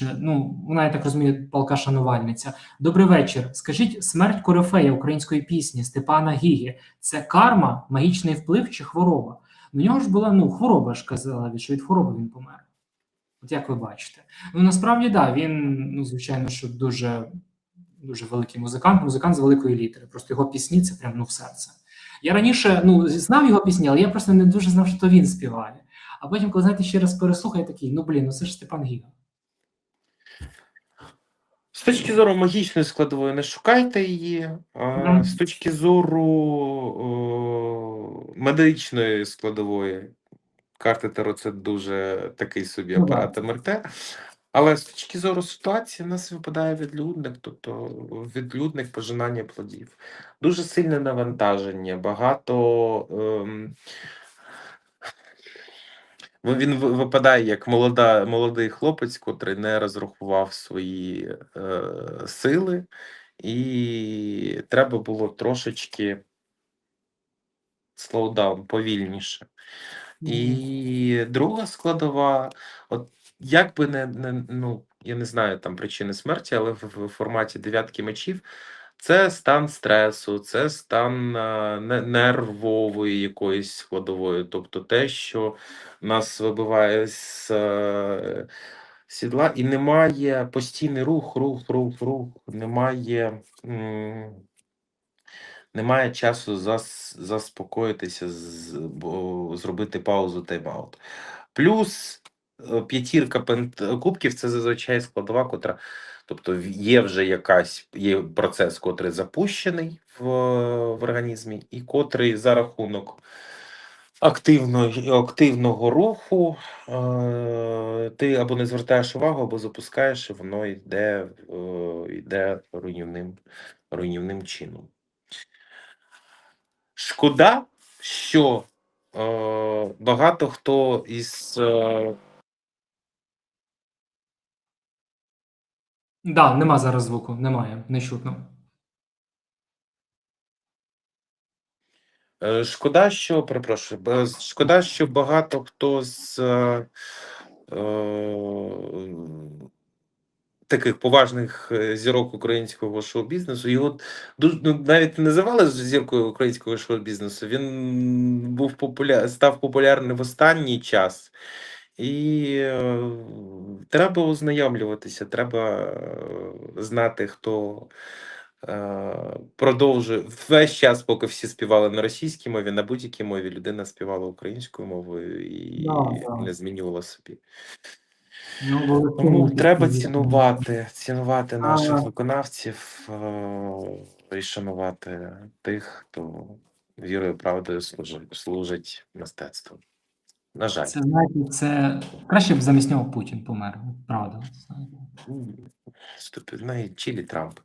більше. Ну, вона, я так розумію, палка шанувальниця. Добрий вечір. Скажіть, смерть корифея української пісні Степана Гіги це карма, магічний вплив чи хвороба? У нього ж була ну, хвороба ж казала, що від хвороби він помер. От як ви бачите? Ну насправді да, він, ну, звичайно, що дуже, дуже великий музикант, музикант з великої літери. Просто його пісні це прям ну, в серце. Я раніше ну, знав його пісні, але я просто не дуже знав, що то він співає. А потім, коли знаєте, ще раз переслухаю, такий, ну блін, ну це ж Степан Гіга. Точки зору магічної складової не шукайте її. а. З точки зору о, медичної складової карти Таро це дуже такий собі Ну апарат МРТ. Але з точки зору ситуації, в нас випадає відлюдник, тобто відлюдник пожинання плодів. Дуже сильне навантаження, багато. Ем, Він випадає як молода, молодий хлопець, котрий не розрахував свої е, сили, і треба було трошечки слоудаун, повільніше. І друга складова, от як би не, не ну, я не знаю там причини смерті, але в, в форматі дев'ятки мечів це стан стресу, це стан нервової якоїсь складової, тобто те, що нас вибиває з е, сідла, і немає постійний рух, рух, рух, рух, немає. немає часу зас, заспокоїтися, зробити паузу тайм-аут. Плюс е, п'ятірка кубків це зазвичай складова, котра, тобто є вже якась є процес, котрий запущений в, в організмі, і котрий за рахунок активного, активного руху е, ти або не звертаєш увагу, або запускаєш, і воно йде, е, йде руйнівним, руйнівним чином. Шкода, що е, багато хто із е, Да, нема зараз звуку, немає, не чутно. е, шкода, що перепрошую, бе- шкода, що багато хто з е, е, таких поважних е, зірок українського шоу-бізнесу. Його дуже ну, навіть не називали ж зіркою українського шоу-бізнесу. Він був популя... став популярним в останній час. І е, треба ознайомлюватися, треба е, знати, хто е, продовжує весь час, поки всі співали на російській мові, на будь-якій мові людина співала українською мовою і Да, да. не змінювала собі. Ну, Тому треба цінувати, цінувати наших виконавців е, і шанувати тих, хто вірою, правдою служить, служить мистецтву. На жаль. Це знаєте, це краще б замість нього Путін помер, правда. знаєте. Ну Чилі Трамп.